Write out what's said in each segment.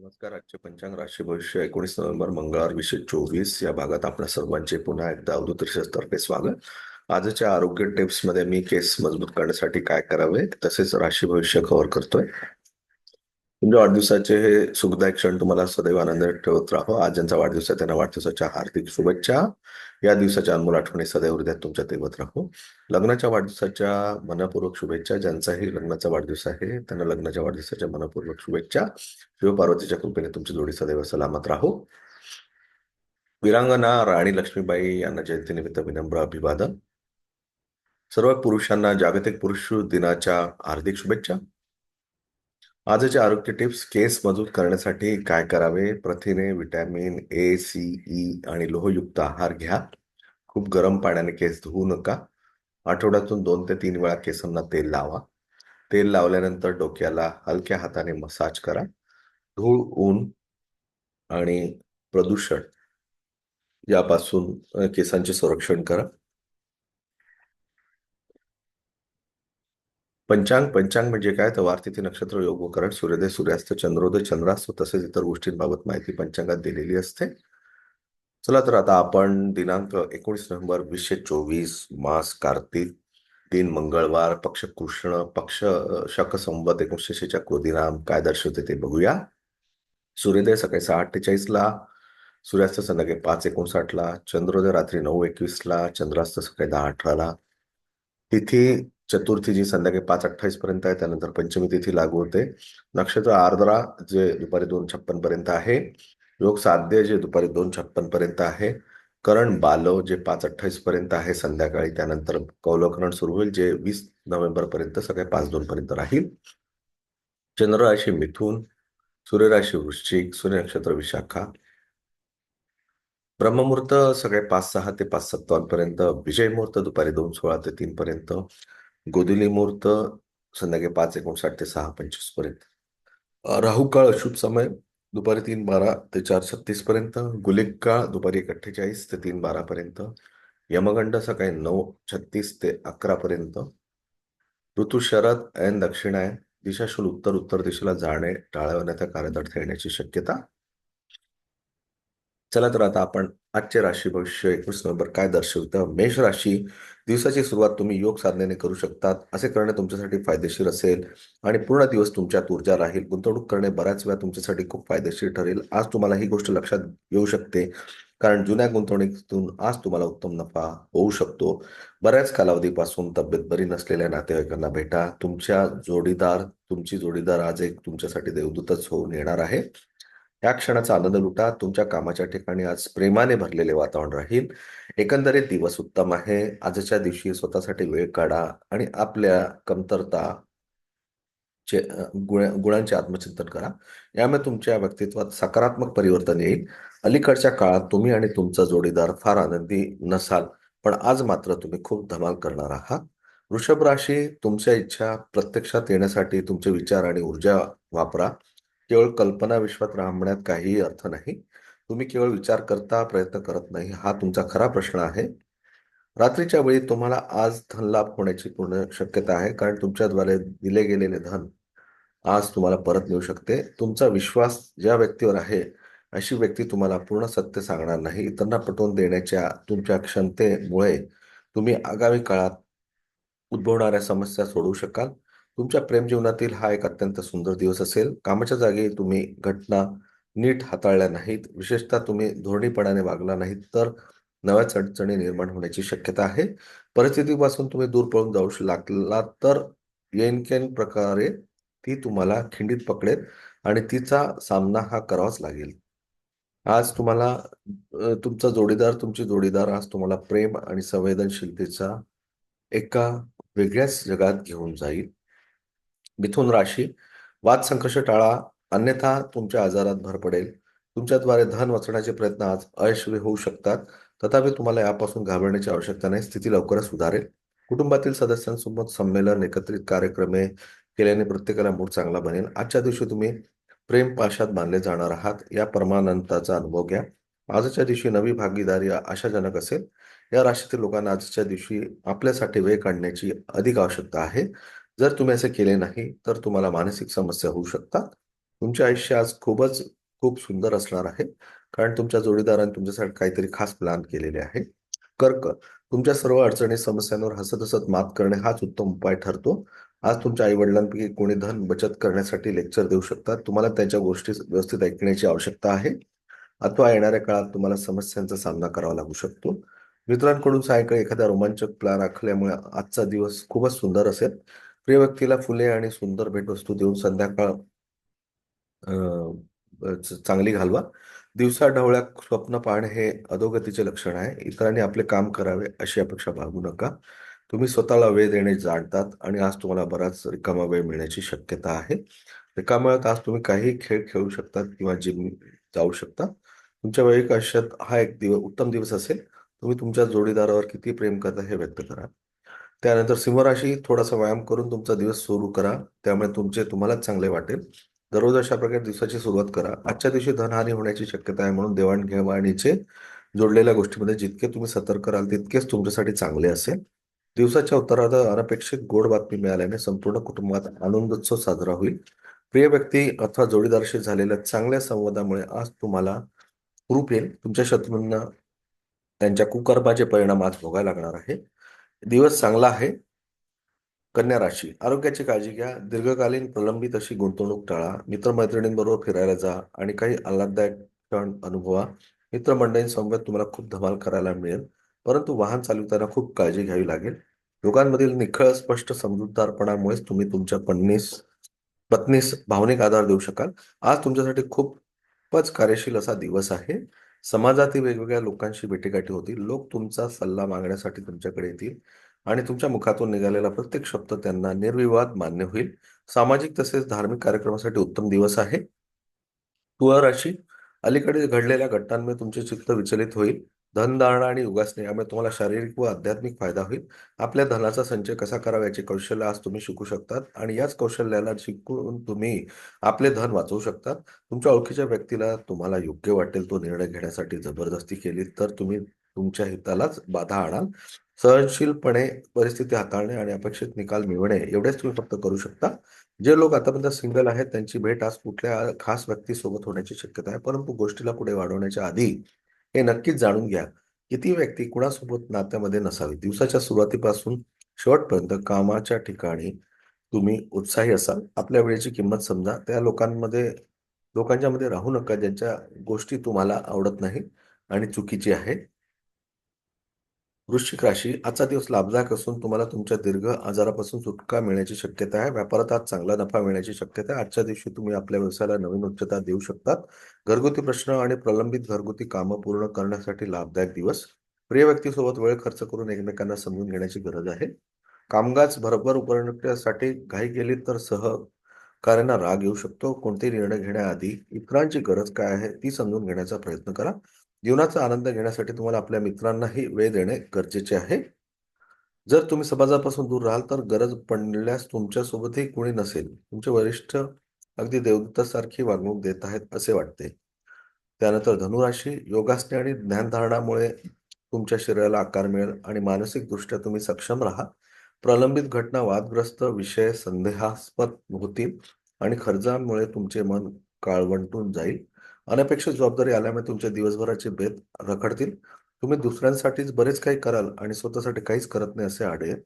नमस्कार. आजचे पंचांग राशी भविष्य एकोणीस नोव्हेंबर मंगळवार विषय चोवीस. या भागात आपल्या सर्वांचे पुन्हा एकदा अवधूतर्फे स्वागत. आजच्या आरोग्य टिप्समध्ये मी केस मजबूत करण्यासाठी काय करावे? तसेच राशी भविष्य कव्हर करतोय. तुमच्या वाढदिवसाचे हे सुखदायक क्षण तुम्हाला सदैव आनंदात ठेवत राहो. आज ज्यांचा वाढदिवस आहे त्यांना वाढदिवसाच्या हार्दिक शुभेच्छा. या दिवसाच्या अनमोल आठवणी सदैव हृदयात तुमच्या तेवत राहो. लग्नाच्या वाढदिवसाच्या मनपूर्वक शुभेच्छा. ज्यांचाही लग्नाचा वाढदिवस आहे त्यांना लग्नाच्या वाढदिवसाच्या मनपूर्वक शुभेच्छा. शिवपार्वतीच्या कृपेने तुमची जोडी सदैव सलामत राहो. वीरांगना राणी लक्ष्मीबाई यांना जयंतीनिमित्त विनम्र अभिवादन. सर्व पुरुषांना जागतिक पुरुष दिनाच्या हार्दिक शुभेच्छा. आजचे आरोग्य टिप्स केस मजबूत करण्यासाठी काय करावे? प्रथिने व्हिटॅमिन ए सी ई आणि लोहयुक्त आहार घ्या. खूप गरम पाण्याने केस धुवू नका. आठवड्यातून दोन ते तीन वेळा केसांना तेल लावा. तेल लावल्यानंतर डोक्याला हलक्या हाताने मसाज करा. धूळ ऊन आणि प्रदूषण यापासून केसांचे संरक्षण करा. पंचांग पंचांग म्हणजे काय? तर वारतिथी नक्षत्र योग करण सूर्योदय सूर्यास्त चंद्रोदय चंद्रास्त तसेच इतर गोष्टींबाबत माहिती पंचांगात दिलेली असते. चला तर आता आपण दिनांक एकोणीस नोव्हेंबर वीसशे चोवीस मास कार्तिक दिन मंगळवार पक्ष कृष्ण पक्ष शक संवत एकोणीसशे शेच्या कृदिनाम काय दर्शवते ते बघूया. सूर्योदय सकाळी सहा अठ्ठेचाळीसला सूर्यास्त संध्याकाळी पाच एकोणसाठला चंद्रोदय रात्री नऊ एकवीसला चंद्रास्त सकाळी दहा अठराला तिथी चतुर्थी जी संध्याकाळी पाच अठ्ठावीस पर्यंत आहे त्यानंतर पंचमी तिथी लागू होते. नक्षत्र आर्द्रा जे दुपारी दोन छप्पन पर्यंत आहे. योग साध्य जे दुपारी दोन छप्पन पर्यंत आहे. करण बालव जे पाच अठ्ठावीस पर्यंत आहे संध्याकाळी त्यानंतर कौलकरण सुरू होईल जे वीस नोव्हेंबर पर्यंत सगळे पाच दोन पर्यंत राहील. चंद्र राशी मिथून सूर्यराशी वृश्चिक सूर्य नक्षत्र विशाखा. ब्रह्ममुहूर्त सगळे पाच सहा ते पाच सत्तावन्न पर्यंत विजय मुहूर्त दुपारी दोन सोळा ते तीन पर्यंत. गोधुली मुहूर्त संध्याकाळी पाच एकोणसाठ ते सहा पंचवीसपर्यंत. राहू काळ अशुभ समय दुपारी तीन बारा ते चार छत्तीस पर्यंत गुलिक काळ दुपारी एक अठ्ठेचाळीस ते तीन बारा पर्यंत यमगंड सकाळी नऊ छत्तीस ते अकरा पर्यंत ऋतू शरद ऐन दक्षिणायन दिशाशूल उत्तर उत्तर दिशेला जाणे टाळवण्याचा कार्यदर्थ येण्याची शक्यता चला तर आता आपण आजचे राशी भविष्य एकवीस नोव्हेंबर काय दर्शवतं? मेष राशी दिवसाची सुरुवात तुम्ही योग साधनेने करू शकतात असे करणे तुमच्यासाठी फायदेशीर असेल आणि पूर्ण दिवस तुमच्यात ऊर्जा राहील. गुंतवणूक करणे बऱ्याच वेळा तुमच्यासाठी खूप फायदेशीर ठरेल. आज तुम्हाला ही गोष्ट लक्षात येऊ शकते कारण जुन्या गुंतवणुकीतून आज तुम्हाला उत्तम नफा होऊ शकतो. बऱ्याच कालावधीपासून तब्येत बरी नसलेल्या नातेवाईकांना भेटा. तुमच्या जोडीदार तुमची जोडीदार आज एक तुमच्यासाठी देवदूतच होऊन येणार आहे. या क्षणाचा आनंद लुटा. तुमच्या कामाच्या ठिकाणी आज प्रेमाने भरलेले वातावरण राहील. एकंदरीत दिवस उत्तम आहे. आजच्या दिवशी स्वतःसाठी वेळ काढा आणि आपल्या कमतरता चे गुण गुणांचे आत्मचिंतन करा. यामुळे तुमच्या व्यक्तित्वात सकारात्मक परिवर्तन येईल. अलीकडच्या काळात तुम्ही आणि तुमचा जोडीदार फार आनंदी नसाल पण आज मात्र तुम्ही खूप धमाल करणार आहात. वृषभ राशी तुमच्या इच्छा प्रत्यक्षात येण्यासाठी तुमचे विचार आणि ऊर्जा वापरा. केवळ कल्पना विश्वात राहण्यात काहीही अर्थ नाही. तुम्ही केवळ विचार करता प्रयत्न करत नाही हा तुमचा खरा प्रश्न आहे. रात्रीच्या वेळी तुम्हाला आज धनलाभ होण्याची पूर्ण शक्यता आहे कारण तुमच्याद्वारे दिले गेलेले धन आज तुम्हाला परत मिळू शकते. तुमचा विश्वास ज्या व्यक्तीवर आहे अशी व्यक्ती तुम्हाला पूर्ण सत्य सांगणार नाही. इतरांना पटवून देण्याच्या तुमच्या क्षमतेमुळे तुम्ही आगामी काळात उद्भवणाऱ्या समस्या सोडवू शकाल. तुमच्या प्रेम जीवनातील हा एक अत्यंत सुंदर दिवस असेल. कामाच्या जागी तुम्ही घटना नीट हाताळल्या नाहीत. विशेषतः तुम्ही धोरणीपणाने वागला नाहीत. तर नव्याच अडचणी निर्माण होण्याची शक्यता आहे. परिस्थितीपासून तुम्ही दूर पळून जाऊ लागला तर येनकेन प्रकारे ती तुम्हाला खिंडीत पकडेल आणि तिचा सामना हा करावाच लागेल. आज तुम्हाला तुमचा जोडीदार तुमची जोडीदार आज तुम्हाला प्रेम आणि संवेदनशीलतेचा एका वेगळ्याच जगात घेऊन जाईल. मिथुन राशी वाद संघर्ष टाळा अन्यथा तुमच्या आजारात भर पडेल. तुमच्याद्वारे धन वाचण्याचे प्रयत्न आज अयशस्वी होऊ शकतात. तथापि तुम्हाला यापासून घाबरण्याची आवश्यकता नाही. स्थिती लवकरच सुधारेल. कुटुंबातील सदस्यांसोबत संमेलन एकत्रित कार्यक्रमे केल्याने प्रत्येकाला मूड चांगला बनेल. आजच्या दिवशी तुम्ही प्रेम पाशात बांधले जाणार आहात. या परमानंदाचा अनुभव घ्या. आजच्या दिवशी नवी भागीदारी आशाजनक असेल. या राशीतील लोकांना आजच्या दिवशी आपल्यासाठी वेळ काढण्याची अधिक आवश्यकता आहे. जर तुम्ही असे केले नाही तर तुम्हाला मानसिक समस्या होऊ शकतात. तुमचे आयुष्य आज खूपच खूप सुंदर असणार आहे. कारण तुमच्या जोडीदाराने तुमच्यासाठी काहीतरी खास प्लॅन केलेले आहे. कर्क तुमच्या सर्व अडचणी समस्यांवर हसत हसत मात करणे हाच उत्तम उपाय ठरतो. आज तुमच्या आई वडिलांपैकी कोणी धन बचत करण्यासाठी लेक्चर देऊ शकतात. तुम्हाला त्यांच्या गोष्टी व्यवस्थित ऐकण्याची आवश्यकता आहे. अथवा येणाऱ्या काळात तुम्हाला समस्यांचा सामना करावा लागू शकतो. मित्रांकडून सायंकाळी एखादा रोमांचक प्लॅन आखल्यामुळे आजचा दिवस खूपच सुंदर असेल. प्रिय व्यक्तीला फुले आणि सुंदर भेटवस्तू देऊन संध्याकाळ चांगली घालवा. दिवसा ढवळ्या स्वप्न पाहणे हे अधोगतीचे लक्षण आहे. इतरांनी आपले काम करावे अशी अपेक्षा बाळगू नका. तुम्ही स्वतःला वेळ देणे जाणतात आणि आज तुम्हाला बराच रिकामा वेळ मिळण्याची शक्यता आहे. रिकामा वेळात आज तुम्ही काही खेळ खेळू शकतात किंवा जिम जाऊ शकता तुमच्या वैयक्तिक आयुष्यात हा एक दिवस उत्तम दिवस असेल. तुम्ही तुमच्या जोडीदारावर किती प्रेम करता हे व्यक्त करा. त्यानंतर सिंहराशी थोडासा व्यायाम करून तुमचा दिवस सुरू करा. त्यामुळे तुमचे तुम्हालाच चांगले वाटेल. दररोज अशा प्रकारे दिवसाची सुरुवात करा. आजच्या दिवशी धनहानी होण्याची शक्यता आहे म्हणून देवाणघेवाणीचे जोडलेल्या गोष्टीमध्ये जितके तुम्ही सतर्क कराल तितकेच तुमच्यासाठी चांगले असेल. दिवसाच्या उत्तरार्ध अनपेक्षित गोड बातमी मिळाल्याने संपूर्ण कुटुंबात आनंदोत्सव साजरा होईल. प्रिय व्यक्ती अथवा जोडीदाराशी झालेल्या चांगल्या संवादामुळे आज तुम्हाला रूप येईल. तुमच्या शत्रूंना त्यांच्या कुकर्माचे परिणाम आज भोगायला लागणार आहे. दिवस चांगला आहे. कन्या राशी. आरोग्याची काळजी घ्या. दीर्घकालीन प्रलंबित अशी गुंतवणूक टाळा. मित्रमैत्रिणींबरोबर फिरायला जा आणि काही आल्हाददायक क्षण अनुभवा. मित्रमंडळींसमवेत तुम्हाला खूप धमाल करायला मिळेल. परंतु वाहन चालवताना खूप काळजी घ्यावी लागेल. लोकांमधील निखळ स्पष्ट समजूतदारपणामुळेच तुम्ही तुमच्या पत्नीस पत्नीस भावनिक आधार देऊ शकाल. आज तुमच्यासाठी खूपच कार्यशील असा दिवस आहे. समाजातील वेगवेगळ्या लोकांशी भेटीगाठी होतील. लोक तुमचा सल्ला मागण्यासाठी तुमच्याकडे येतील आणि तुमच्या मुखातून निघालेला प्रत्येक शब्द त्यांना निर्विवाद मान्य होईल. सामाजिक तसेच धार्मिक कार्यक्रमासाठी उत्तम दिवस आहे. तुळा राशी अलीकडे घडलेल्या घटनांमुळे तुमचे चित्त विचलित होईल. धनधारणा आणि उगासणे यामुळे तुम्हाला शारीरिक व आध्यात्मिक फायदा होईल. आपल्या धनाचा संचय कसा करावा याचे कौशल्य आज तुम्ही शिकू शकतात आणि याच कौशल्याला शिकून तुम्ही आपले धन वाचवू शकतात. तुमच्या ओळखीच्या व्यक्तीला तुम्हाला योग्य वाटेल तो निर्णय घेण्यासाठी जबरदस्ती केली तर तुम्ही तुमच्या हितालाच बाधा आणाल. सहनशीलपणे परिस्थिती हाताळणे आणि अपेक्षित निकाल मिळवणे एवढेच तुम्ही फक्त करू शकता. जे लोक आतापर्यंत सिंगल आहेत त्यांची भेट आज कुठल्या खास व्यक्तीसोबत होण्याची शक्यता आहे परंतु गोष्टीला पुढे वाढवण्याच्या आधी हे नक्कीच जाणून घ्या. की ती व्यक्ती कुणासोबत नात्यामध्ये नसावी? दिवसाच्या सुरुवातीपासून शेवटपर्यंत कामाच्या ठिकाणी तुम्ही उत्साही असाल. आपल्या वेळेची किंमत समजा. त्या लोकांमध्ये लोकांच्या मध्ये राहू नका. ज्यांच्या गोष्टी तुम्हाला आवडत नाही आणि चुकीची आहे. वृश्चिक राशी आजचा दिवस लाभदायक असून तुम्हाला तुमच्या दीर्घ आजारापासून सुटका मिळण्याची शक्यता आहे. व्यापारात आज चांगला नफा मिळण्याची शक्यता आहे. आजच्या दिवशी तुम्ही आपल्या व्यवसायाला नवीन उच्चता देऊ शकतात. घरगुती प्रश्न आणि प्रलंबित घरगुती कामं पूर्ण करण्यासाठी लाभदायक दिवस. प्रिय व्यक्तीसोबत वेळ खर्च करून एकमेकांना समजून घेण्याची गरज आहे. कामकाज भरभर उपरण्यासाठी घाई केली तर सहकार्यांना राग येऊ शकतो. कोणतेही निर्णय घेण्याआधी इतरांची गरज काय आहे ती समजून घेण्याचा प्रयत्न करा. जीवनाचा आनंद घेण्यासाठी तुम्हाला आपल्या मित्रांनाही वेळ देणे गरजेचे आहे. जर तुम्ही समाजापासून दूर राहाल तर गरज पडल्यास तुमच्यासोबतही कोणी नसेल. तुमचे वरिष्ठ अगदी देवदत्तासारखी वागणूक देत आहेत असे वाटते. त्यानंतर धनुराशी योगासने आणि ज्ञानधारणामुळे तुमच्या शरीराला आकार मिळेल आणि मानसिकदृष्ट्या तुम्ही सक्षम राहा. प्रलंबित घटना वादग्रस्त विषय संदेहास्पद होतील आणि खर्चामुळे तुमचे मन काळवंटून जाईल. अनपेक्षित जबाबदारी आल्यामुळे तुमच्या दिवसभराचे बेत रखडतील. तुम्ही दुसऱ्यांसाठीच बरेच काही कराल आणि स्वतःसाठी काहीच करत नाही असे आढळेल.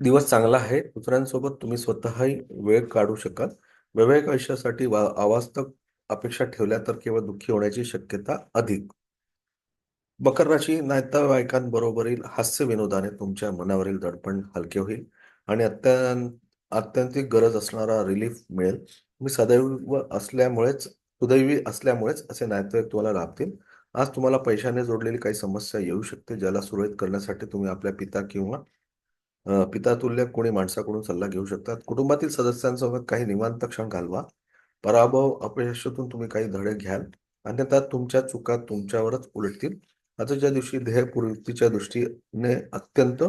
दिवस चांगला आहे. दुसऱ्यांसोबत तुम्ही स्वतःही वेळ काढू शकाल. वैवाहिक आयुष्यासाठी वा- अवास्तव अपेक्षा ठेवल्या तर केवळ दुःखी होण्याची शक्यता अधिक. मकर राशी नातेवाईकांबरोबरील हास्य विनोदाने तुमच्या मनावरील दडपण हलके होईल आणि अत्यंत आत्यंतिक गरज असणारा रिलीफ मिळेल. तुम्ही सदैव असल्यामुळेच सुदैवी असल्यामुळेच असे नातेवाईक तुम्हाला लाभतील आज तुम्हाला पैशाने जोडलेली काही समस्या येऊ शकते ज्याला सुरळीत करण्यासाठी तुम्ही आपल्या पिता किंवा पितातुल्य कोणी माणसाकडून सल्ला घेऊ शकतात. कुटुंबातील सदस्यांसोबत काही निवांत क्षण घालवा. पराभव अपयशातून तुम्ही काही धडे घ्याल. अन्यथा तुमच्या चुका तुमच्यावरच उलटतील. आजच्या दिवशी ध्येयपूर्तीच्या दृष्टीने अत्यंत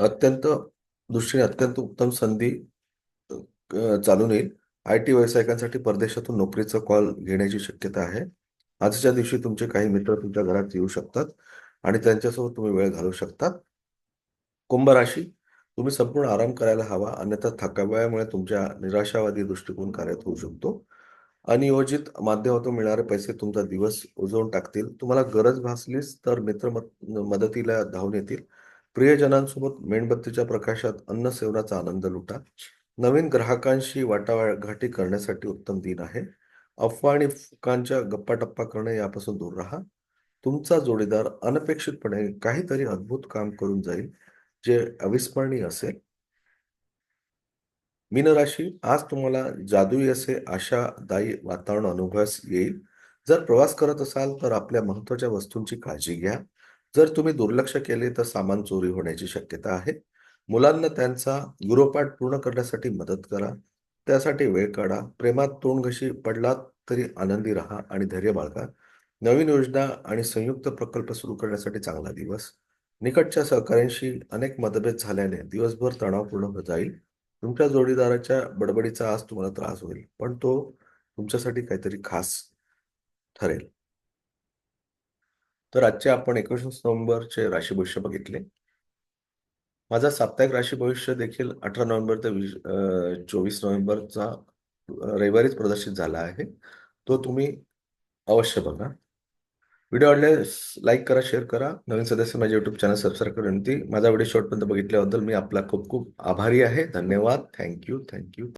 अत्यंत दृष्टीने अत्यंत उत्तम संधी चालून येईल आय टी व्यावसायिकांसाठी परदेशातून नोकरीचा कॉल घेण्याची शक्यता आहे. आजच्या दिवशी तुमचे काही मित्र तुमच्या घरात येऊ शकतात आणि त्यांच्यासोबत तुम्ही वेळ घालवू शकतात. कुंभ राशी तुम्ही संपूर्ण आराम करायला हवा अन्यथा थकाव्यामुळे तुमच्या निराशावादी दृष्टिकोन कार्यात होऊ शकतो. अनियोजित माध्यमातून मिळणारे पैसे तुमचा दिवस उजवून टाकतील. तुम्हाला गरज भासलीच तर मित्र मत- मदतीला धावून येतील. प्रियजनांसोबत मेणबत्तीच्या प्रकाशात अन्न सेवनाचा आनंद लुटा. नवीन ग्राहकांशी वाटाघाटी करण्यासाठी उत्तम दिन आहे. अफवा आणि फुकांच्या गप्पाटप्पा करणे यापासून दूर राहा. तुमचा जोडीदार अनपेक्षितपणे काहीतरी अद्भुत काम करून जाईल जे अविस्मरणीय असेल. मीनराशी आज तुम्हाला जादुई असे आशादायी वातावरण अनुभवास येईल. जर प्रवास करत असाल तर आपल्या महत्त्वाच्या वस्तूंची काळजी घ्या. जर तुम्ही दुर्लक्ष केले तर सामान चोरी होण्याची शक्यता आहे. मुलांना त्यांचा गृहपाठ पूर्ण करण्यासाठी मदत करा. त्यासाठी वेळ काढा. प्रेमात तोंडघशी पडलात तरी आनंदी राहा आणि धैर्य बाळगा. नवीन योजना आणि संयुक्त प्रकल्प सुरू करण्यासाठी चांगला दिवस. निकटच्या सहकाऱ्यांशी अनेक मतभेद झाल्याने दिवसभर तणावपूर्ण होत जाईल. तुमच्या जोडीदाराच्या बडबडीचा आज तुम्हाला त्रास होईल पण तो तुमच्यासाठी काहीतरी खास ठरेल. तर आजचे आपण एकोणीस नोव्हेंबरचे राशी भविष्य बघितले. माझा साप्ताहिक राशी भविष्य देखील अठरा नोव्हेंबर ते वीस चोवीस नोव्हेंबरचा रविवारीच प्रदर्शित झाला आहे. तो तुम्ही अवश्य बघा. व्हिडिओ आवडल्यास लाईक करा शेअर करा. नवीन सदस्य माझ्या युट्यूब चॅनल सबस्क्राईब करून विनंती माझा व्हिडिओ शॉर्टपर्यंत बघितल्याबद्दल मी आपला खूप खूप आभारी आहे. धन्यवाद. Thank you thank you.